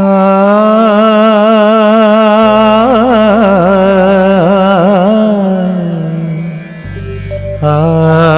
Ah, ah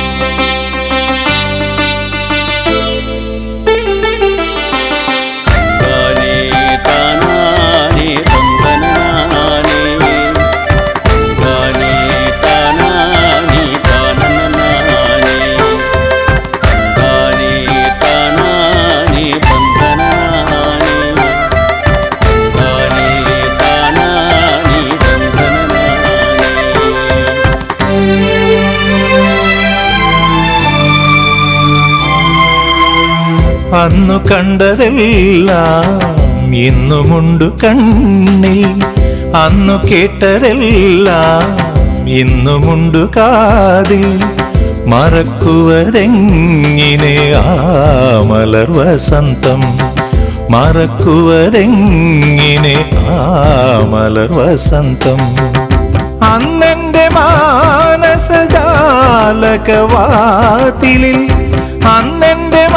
അന്നു കണ്ടതെല്ലാം ഇന്നുമുണ്ടു കണ്ണി അന്നു കേട്ടതെല്ലാം ഇന്നുമുണ്ടു കാതിൽ. മറക്കുവതെങ്ങിനെ ആ മലർ വസന്തം? മറക്കുവതെങ്ങിനെ ആ മലർ വസന്തം? അന്നെന്റെ മാനസജാലകവാതിലിൽ അന്നെന്റെ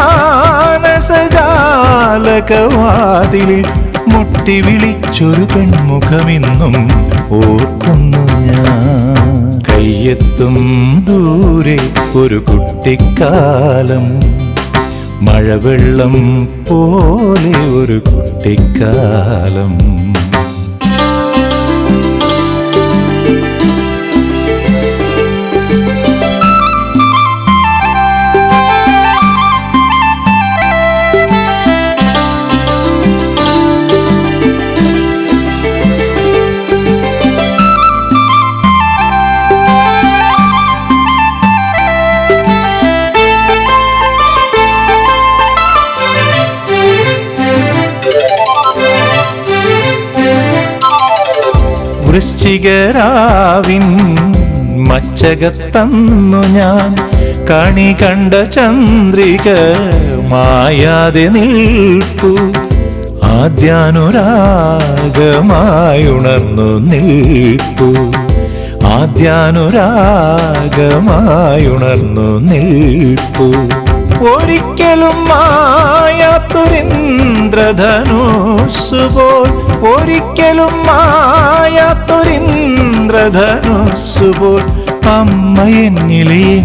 മാനസജാലകവാതിലിൽ മുട്ടി വിളിച്ചൊരു പെൺമുഖമെന്നും ഓർക്കുന്നു ഞാൻ. കയ്യെത്തും ദൂരെ ഒരു കുട്ടിക്കാലം മഴവെള്ളം പോലെ ഒരു കുട്ടിക്കാലം. വൃശ്ചികരാവിൻ മച്ചകത്തന്നു ഞാൻ. കണി കണ്ട ചന്ദ്രിക മായാതെ നിൽപ്പു. ആദ്യാനുരാഗമായുണർന്നു നിൽപ്പു. ആദ്യാനുരാഗമായുണർന്നു നിൽപ്പു. ഒരിക്കലും മായാത്തൊരിന്ദ്രധനുസുപോൽ ഒരിക്കലും മായാത്തൊരിന്ദ്രധനുസുപോൽ അമ്മ എന്നിലെ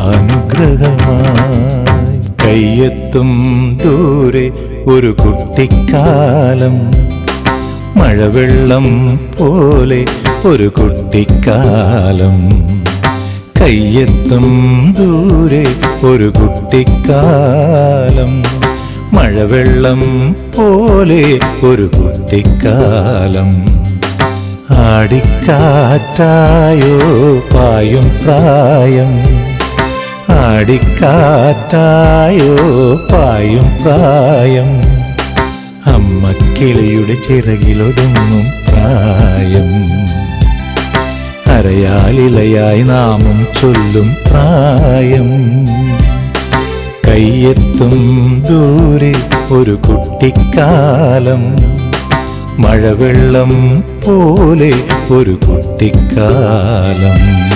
അനുഗ്രഹമായി. കയ്യെത്തും ദൂരെ ഒരു കുട്ടിക്കാലം. മഴവെള്ളം പോലെ ഒരു കുട്ടിക്കാലം. കയ്യെത്തും ദൂരെ ഒരു കുട്ടിക്കാലം. മഴവെള്ളം പോലെ ഒരു കുട്ടിക്കാലം. ആടിക്കാറ്റായോ പായും പ്രായം. ആടിക്കാറ്റായോ പായും പ്രായം. അമ്മക്കിളിയുടെ ചിറകിലൊതുങ്ങും പ്രായം. അരയാലിലയായി നാമം ചൊല്ലും പ്രായം. കയ്യെത്തും ദൂരെ ഒരു കുട്ടിക്കാലം. മഴവെള്ളം പോലെ ഒരു കുട്ടിക്കാലം.